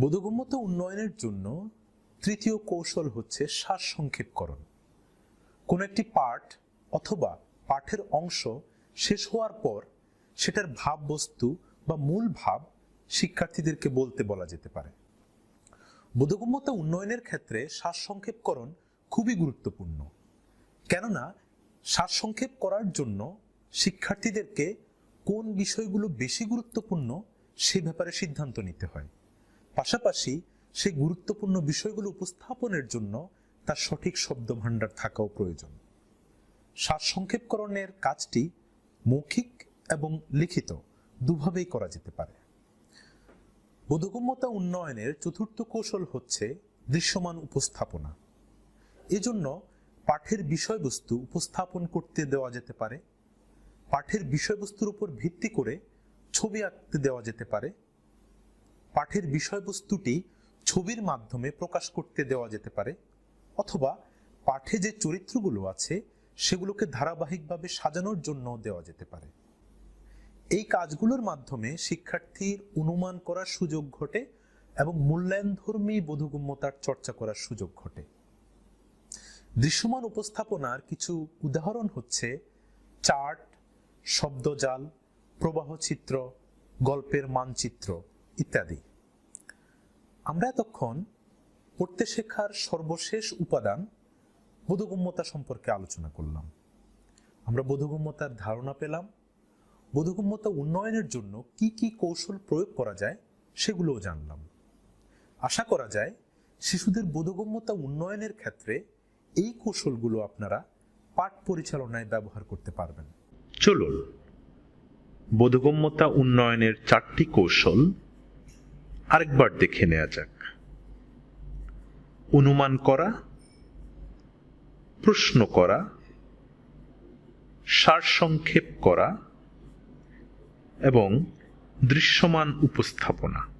বোধগম্যতা উন্নয়নের জন্য তৃতীয় কৌশল হচ্ছে সারসংক্ষেপকরণ। কোন একটি পাঠ অথবা পাঠের অংশ শেষ হওয়ার পর সেটার ভাববস্তু বা মূল ভাব শিক্ষার্থীদেরকে বলতে বলা যেতে পারে। বোধগম্যতা উন্নয়নের ক্ষেত্রে সারসংক্ষেপকরণ খুবই গুরুত্বপূর্ণ। কেননা সারসংক্ষেপ করার জন্য শিক্ষার্থীদেরকে কোন বিষয়গুলো বেশি গুরুত্বপূর্ণ সে ব্যাপারে সিদ্ধান্ত নিতে হয়। পাশাপাশি সেই গুরুত্বপূর্ণ বিষয়গুলো উপস্থাপনের জন্য তার সঠিক শব্দ ভাণ্ডার থাকাও প্রয়োজন। সারসংক্ষেপকরণের কাজটি মৌখিক এবং লিখিত দুভাবেই করা যেতে পারে। বোধগম্যতা উন্নয়নের চতুর্থ কৌশল হচ্ছে দৃশ্যমান উপস্থাপনা। এজন্য পাঠের বিষয়বস্তু উপস্থাপন করতে দেওয়া যেতে পারে। পাঠের বিষয়বস্তুর উপর ভিত্তি করে ছবি আঁকতে দেওয়া যেতে পারে। পাঠের বিষয়বস্তুটি ছবির মাধ্যমে প্রকাশ করতে দেওয়া যেতে পারে, অথবা পাঠে যে চরিত্রগুলো আছে সেগুলোকে ধারাবাহিকভাবে সাজানোর জন্য দেওয়া যেতে পারে। এই কাজগুলোর মাধ্যমে শিক্ষার্থীর অনুমান করার সুযোগ ঘটে এবং মূল্যায়নধর্মী বোধগম্যতার চর্চা করার সুযোগ ঘটে। দৃশ্যমান উপস্থাপনার কিছু উদাহরণ হচ্ছে চার্ট, শব্দজাল, প্রবাহচিত্র, গল্পের মানচিত্র। ইত্যাদি। আমরা এতক্ষণ পড়তে শেখার সর্বশেষ উপাদান বোধগম্যতা সম্পর্কে আলোচনা করলাম। আমরা বোধগম্যতার ধারণা পেলাম। বোধগম্যতা উন্নয়নের জন্য কি কি কৌশল প্রয়োগ করা যায় সেগুলোও জানলাম। আশা করা যায় শিশুদের বোধগম্যতা উন্নয়নের ক্ষেত্রে এই কৌশলগুলো আপনারা পাঠ পরিচালনায় ব্যবহার করতে পারবেন। চলুন, বোধগম্যতা উন্নয়নের চারটি কৌশল আরেকবার দেখে নেওয়া যাক। অনুমান করা প্রশ্ন করা সারসংক্ষেপ করা এবং দৃশ্যমান উপস্থাপনা।